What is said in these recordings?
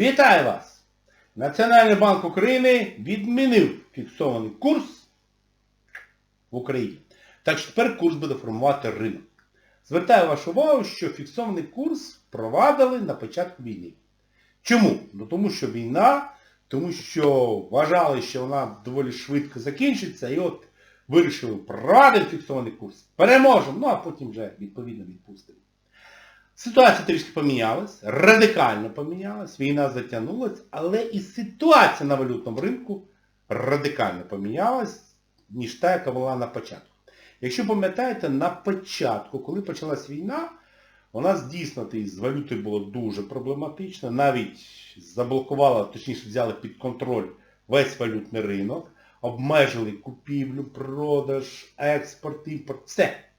Вітаю вас! Національний банк України відмінив фіксований курс в Україні. Так що тепер курс буде формувати ринок. Звертаю вашу увагу, що фіксований курс впровадили на початку війни. Чому? Ну тому що війна, тому що вважали, що вона доволі швидко закінчиться, і от вирішили впровадити фіксований курс. Переможемо, ну а потім вже відповідно відпустимо. Ситуація трішки помінялась, радикально помінялась, війна затягнулась, але і ситуація на валютному ринку радикально помінялась, ніж та, яка була на початку. Якщо пам'ятаєте, на початку, коли почалась війна, у нас дійсно з валютою було дуже проблематично, навіть заблокували, точніше взяли під контроль весь валютний ринок, обмежили купівлю, продаж, експорт, імпорт, все.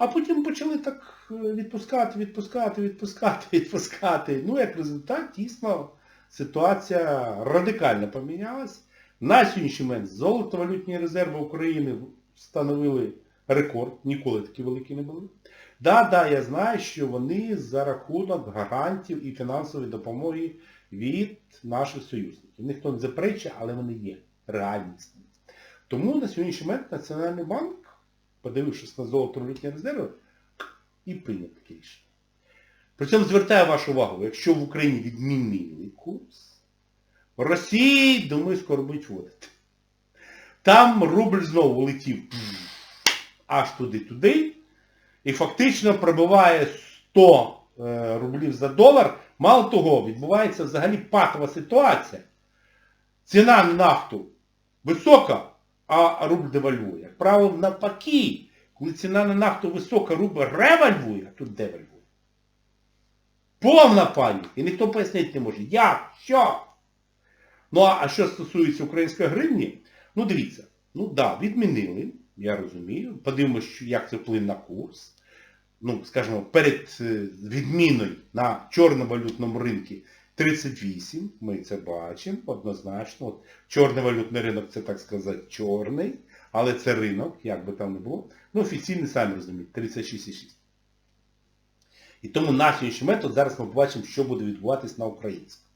А потім почали так е, відпускати, відпускати, відпускати, відпускати. Ну, як результат, дійсно, ситуація радикально помінялась. На сьогоднішній момент золотовалютні резерви України встановили рекорд, ніколи такі великі не були. Да, да, я знаю, що вони за рахунок гарантів і фінансової допомоги від наших союзників. Ніхто не заперечує, але вони є реальністю. Тому на сьогоднішній момент Національний банк подивившись на золото-валютні резерви, і прийняв таке рішення. При цьому звертаю вашу увагу, якщо в Україні відмінили курс, в Росії, думаю, скоро будуть вводити. Там рубль знову летів аж туди-туди, і фактично пробиває 100 е, рублів за долар. Мало того, відбувається взагалі патова ситуація. Ціна на нафту висока, а рубль девальвує. Як правило, навпаки, коли ціна на нафту висока, рубль ревальвує, а тут девальвує. Повна паніка. І ніхто пояснити не може. Як? Що? Ну а що стосується української гривні, ну дивіться, ну так, да, відмінили, я розумію. Подивимось, як це вплине на курс. Ну, скажімо, перед відміною на чорновалютному ринку 38, ми це бачимо, однозначно. От, чорний валютний ринок, це, так сказати, чорний, але це ринок, як би там не було. Ну, офіційний, самі розумієте, 36,6. І тому на сьогоднішній метод зараз ми побачимо, що буде відбуватись на українському.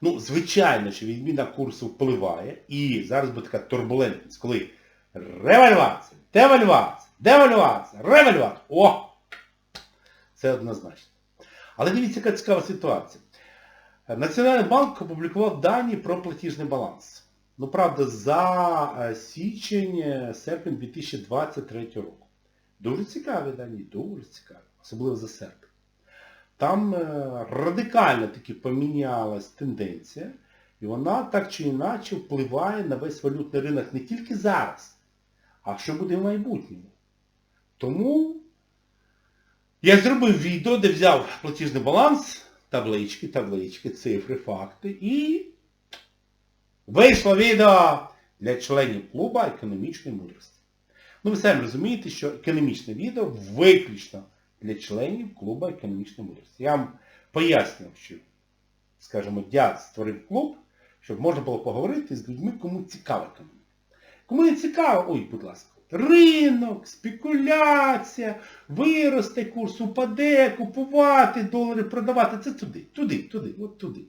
Ну, звичайно, що відміна курсу впливає, і зараз буде така турбулентність, коли ревальвація, девальвація, девальвація, ревальвація. О! Це однозначно. Але дивіться, яка цікава ситуація. Національний банк опублікував дані про платіжний баланс. Ну, правда, за січень, серпень 2023 року. Дуже цікаві дані, дуже цікаві, особливо за серпень. Там радикально таки помінялась тенденція, і вона так чи інакше впливає на весь валютний ринок не тільки зараз, а що буде в майбутньому. Тому я зробив відео, де взяв платіжний баланс, таблички, таблички, цифри, факти і вийшло відео для членів клубу економічної мудрості. Ну ви самі розумієте, що економічне відео виключно для членів клубу економічної мудрості. Я вам пояснював, що, скажімо, я створив клуб, щоб можна було поговорити з людьми, кому цікава економіка. Кому не цікаво, ой, будь ласка, ринок, спекуляція, виросте курс, упаде, купувати долари, продавати. Це туди, туди, туди, от туди.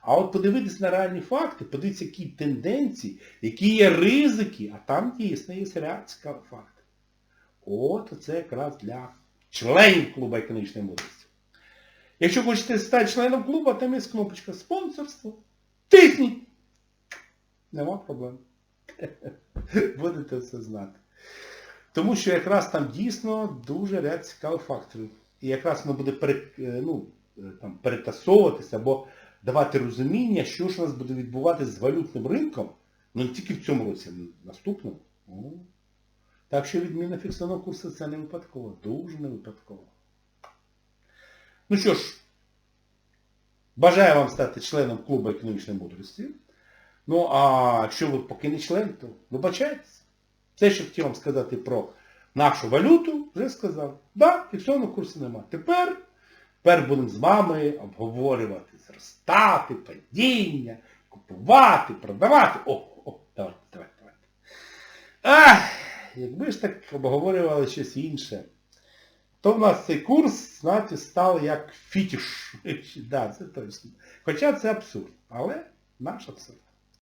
А от подивитись на реальні факти, подивитися, які тенденції, які є ризики, а там дійсно є цікавих фактів. От це якраз для членів клубу економічної мудрості. Якщо хочете стати членом клубу, там є кнопочка спонсорство. Тисніть! Нема проблем. Будете все знати. Тому що якраз там дійсно дуже ряд цікавих факторів. І якраз воно буде пере, ну, там, перетасовуватися або давати розуміння, що ж у нас буде відбуватися з валютним ринком, ну не тільки в цьому році, а наступному. Так що відміна фіксованого курсу це не випадково. Дуже не випадково. Ну що ж, бажаю вам стати членом клубу економічної мудрості. Ну, а якщо ви поки не член, то вибачайтеся. Все, що хотів вам сказати про нашу валюту, вже сказав. Так, да, фіксованого курсу нема. Тепер, тепер будемо з вами обговорювати зростати, падіння, купувати, продавати. О, о, давайте, давайте, давайте. Ах, якби ж так обговорювали щось інше. то в нас цей курс, знаєте, став як фітіш. да, це точно. Хоча це абсурд. Але наш абсурд.